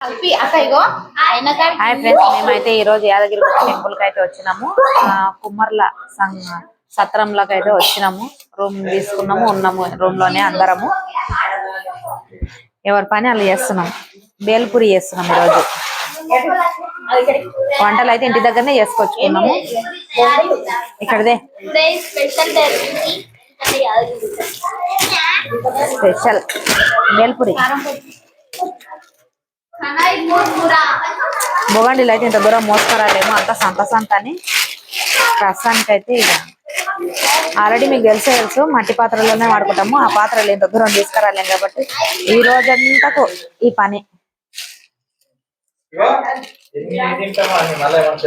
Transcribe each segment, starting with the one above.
Hi friends మేమైతే ఈ రోజు యాదగిరి టెంపుల్కి అయితే వచ్చినాము. కుమ్మర్ల సంఘ సత్రంలోకి అయితే వచ్చినాము. రూమ్ తీసుకున్నాము ఉన్నాము రూమ్లోనే అందరము. ఎవరి పని వాళ్ళు చేస్తున్నాం. బేల్పూరి చేస్తున్నాం ఈరోజు. వంటలు అయితే ఇంటి దగ్గరనే చేసుకొచ్చుకున్నాము. ఇక్కడదే. Special special bhelpuri. బొగండిలు అయితే ఇంత దూరం మోసుకురాలేమో అంత సంత సంత అని ప్రస్తుతానికి అయితే ఇక ఆల్రెడీ మీకు తెలిసే తెలుసు మట్టి పాత్రలోనే వాడుకుంటాము. ఆ పాత్రలు ఇంత దూరం తీసుకురాలేం కాబట్టి ఈ రోజంతకు ఈ పని.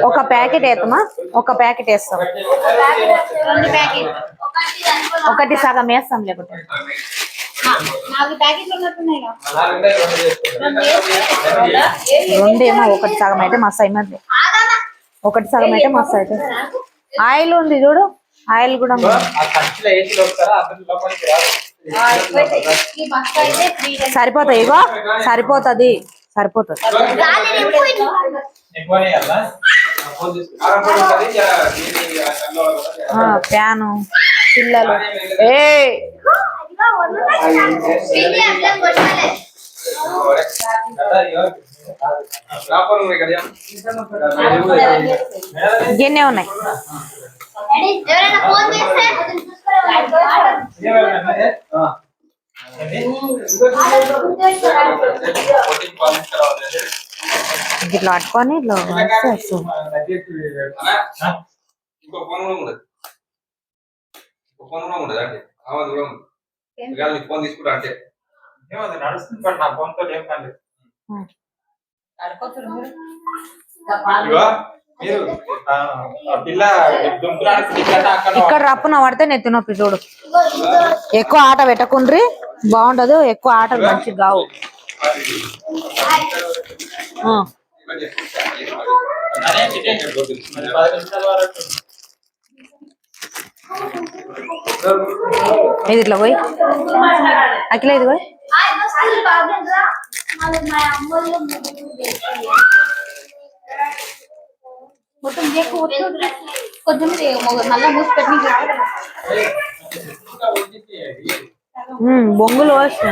ఒక ప్యాకెట్ వేస్తామా ఒక ప్యాకెట్ వేస్తాం. ఒకటి సగం వేస్తాం ఉన్నట్టున్నాయి రెండేమో ఒకటి సగం అయితే మస్తు అయినది ఒకటి సగం అయితే మస్తు అయితే. ఆయిల్ ఉంది చూడు ఆయిల్ కూడా సరిపోతాయి ఇగో సరిపోతుంది సరిపోతుంది. ఫ్యాను పిల్లలు. ఏ ఎన్నే ఉన్నాయి. ఎవరైనా ఫోన్ ఇట్లా పట్టుకొని ఇట్లా ఇంకో ఫోన్ కూడా ఉండదు ఇంకో ఫోన్ కూడా ఉండదు అంటే ఆమె కూడా ఉంది. ఒకవేళ నీకు ఫోన్ తీసుకుంటా అంటే. ఏమది నడుస్తుంది బట్ నా ఫోన్ తోటి ఏం పని లేదు. ఇక్కడ రప్పున పడితే నెత్తి నొప్పి చూడు ఎక్కువ ఆట పెట్టకుండ్రి బాగుండదు ఎక్కువ ఆటలు మంచిగా కావు. అదే చికెన్ మరి పది నిమిషాల వరకు ఇది ఇట్లా పోయి? అఖిల ఇది పోయి మొత్తం కొంచెం మళ్ళీ మూసి పెట్టి బొంగులు వచ్చిన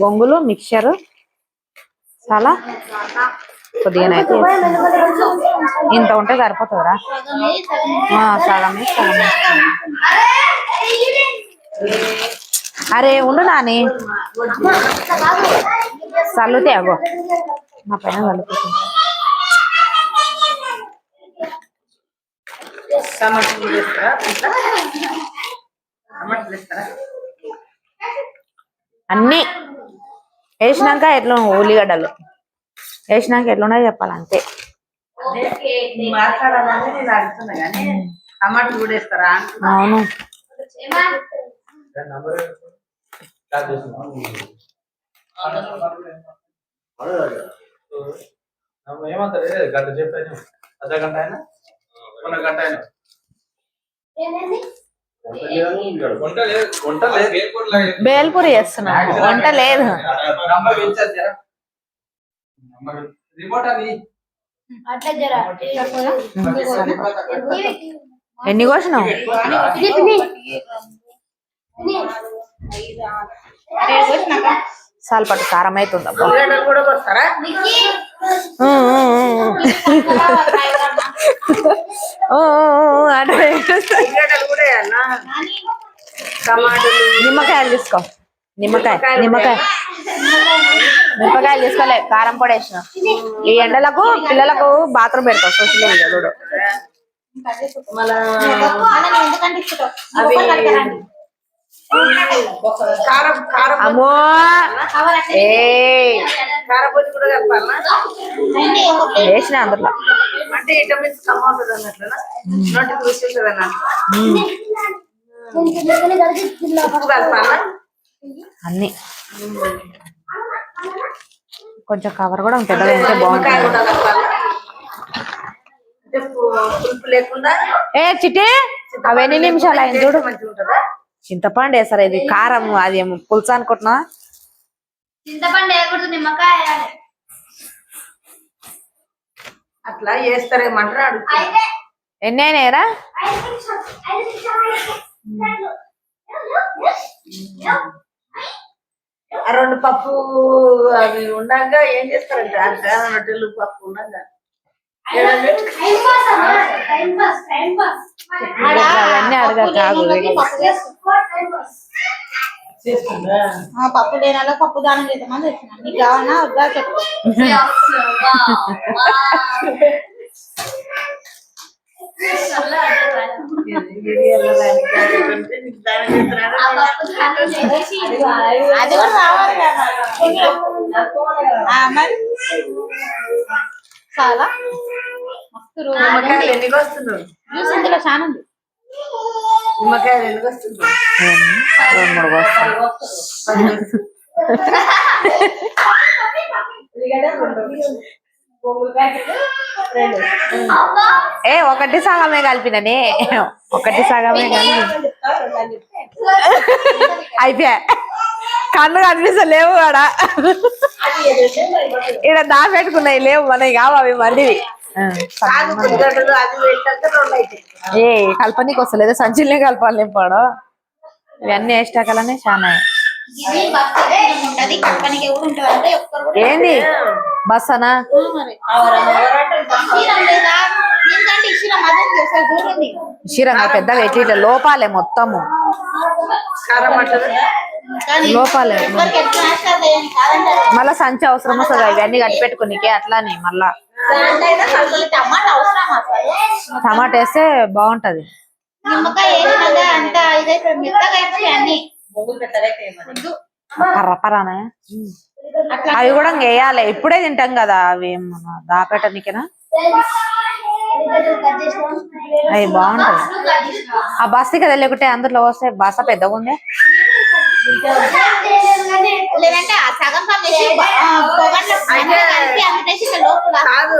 బొంగులు మిక్చర్ చాలా కొద్దిగానైతే. ఇంత ఉంటే సరిపోతుందిరా. ఆ, సగం వేసి సగం వేసి. అరే ఉండు నాని. చల్లుతే అగో. మా పైన చల్లుతుంది అన్ని వేసినాక ఎట్లా ఉల్లిగడ్డలు? వేసినాక ఎట్లున్నాయో చెప్పాలి అంతే మాట్లాడాలని నేను అడుగుతున్నా కానీ టమాటాలు కూడా వేస్తారా? అవును. ఏమంటారు గంట చెప్పాను అర్ధ గంట అయినా గంట అయినా బేల్పూరి చేస్తున్నా. వంట లేదు. రిమోట్ ఎన్ని కోసినావు? సాల్ పట్టు కారం అవుతుంది అంటే నిమ్మకాయలు తీసుకో. నిమ్మకాయ నిమ్మకాయ మిరపకాయలు తీసుకోలే కారం పొడి వేసిన. ఈ ఎండలకు పిల్లలకు బాత్రూమ్ పెడతావు సోషల్ మీడియా చూడు. అమ్మో! వేసిన అందులో. అంటే విటమిన్స్ కమ్ అవుతుంది అన్నట్లునా? నోటికి రుచి ఉంటుంది అన్నట్టు ఉప్పు కలపాలా? అన్ని. కొంచెం కవర్ కూడా పెద్దగా ఉంటే నిమ్మకాయ బాగుంటుంది. కూడా కలపాలా అంటే లేకుండా ఏ చిట్టి అవి ఎన్ని నిమిషాలు అయింది చూడు. ఉంటుందా చింతపండు వేసారు? ఇది కారం అది ఏమో పులుసు అనుకుంటున్నా చింతపండు వేయకూడదు నిమ్మకాయ వేయాలి. అట్లా చేస్తారేమంటారు? ఎన్ని అయినాయరా? రెండు పప్పు అవి ఉండగా ఏం చేస్తారంటే రొట్టెలు పప్పు ఉండగా. అవన్నీ అడగ పప్పు కాదు లేని వాళ్ళకి పప్పు దానం చేద్దామని తెచ్చినా నీకు కావాలన్నా వద్దా చెప్పు. అది కూడా రావాలి కదా ఆ, మరి చాలా మస్తు నిమ్మకాయలు ఎన్నికి వస్తున్నావు జ్యూస్ ఇందులో చాలా ఉంది నిమ్మకాయలు రెండు. మూడు బస్తాలు. ఏ ఒకటి సగమే కలిపిననే ఒకటి సగమే కలిపి. అయిపోయా. కన్ను కనిపిస్తలేవు ఆడ. ఇక్కడ దాపెట్టుకున్నాయి లేవు మనకి కావు అవి మళ్ళీ ఏ కలపనీకి వస్తలేదు సంచిలే కలపాలి పాడు. ఇవన్నీ వేసినాకలనే చాలా. ఏంది? ఒకసారి చూడండి. క్షీరంగా పెద్దగా ఎట్లా ఇట్లా లోపాలే మొత్తము. లోపాలే. మళ్ళా సంచి అవసరం వస్తుంది? ఇవన్నీ కట్టి పెట్టుకునికే అట్లానే మళ్ళా. టమాటా వేస్తే బాగుంటది. నిమ్మకాయ అంత ఇదైతే మెత్తగా పర్రపరానే అవి కూడా వేయాలి. ఇప్పుడే తింటాం కదా అవి దాపెట్టనికేనా? అవి బాగుంటది ఆ బస్తీకి తెలియకుంటే అందులో వస్తే బస్త పెద్దగా ఉంది? కాదు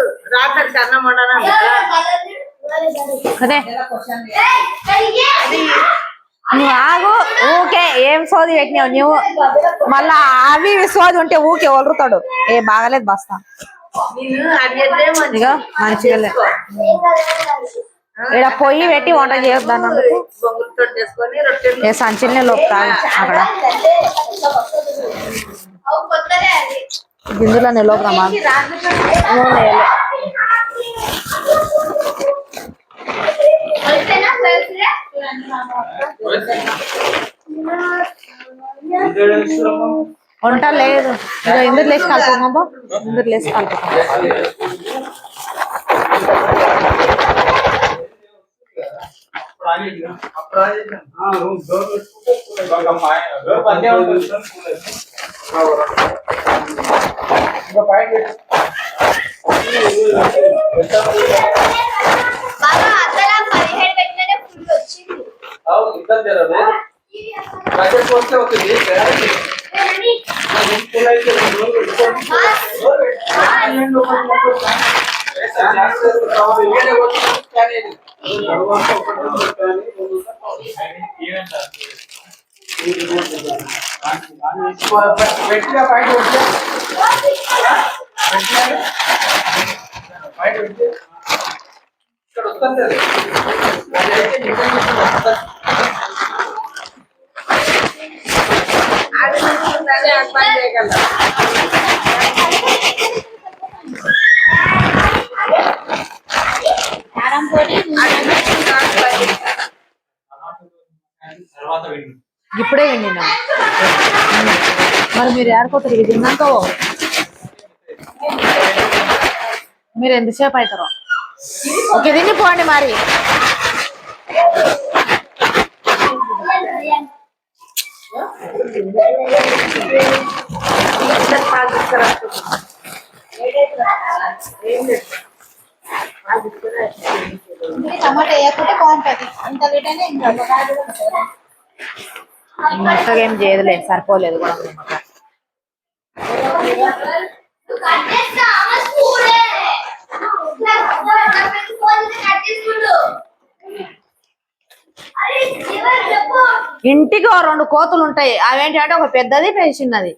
అదే నువ్వు ఆగు. ఊకే. ఏం సోది పెట్టినావు నువ్వు? మళ్ళా అవి ఇవి సోది ఉంటే ఊకే వదులుతాడు ఏ బాగలేదు బస్తా. ఇగో మంచిగా ఇక్కడ పొయ్యి పెట్టి వంట చేయొద్దాను ఏ సంచిల్నే లోపుతా. అక్కడ. అవు కొత్తదే అది గిందులోనే లోపుదామా నూనె వంట లేదు. ఇదో ఇందులో లేచి కలుపుకోమా ఇందులో లేచి కలుపుకో బాగా వస్తే అవుతుంది పెట్టిన పైన వచ్చే పైన వచ్చే ఇక్కడ వస్తుంది అది. అదైతే నిజంగా వస్తుంది. అది ఉంటుందని అది పని చేయగలరా కారం పొడి తర్వాత వెళ్ళి ఇప్పుడే ఎండినా మరి మీరు ఏడుకోతారు ఇది తిన్నాక. మీరు ఎంతసేపు అవుతారో? ఓకే తిని పోండి మరి పాలు తీసుకురా ఏం లేదు పాలు తీసుకురా ఇది టమాటా వేయకుంటే బాగుంటది ఇంత లేట్ అయినా ఇంకా ఒకసారి కూడా ఉంటుంది. మొత్తగా ఏం చేయదులే సరిపోలేదు కూడా. ఇంటికి రెండు కోతులు ఉంటాయి అవేంటంటే ఒక పెద్దది పెద్ద చిన్నది.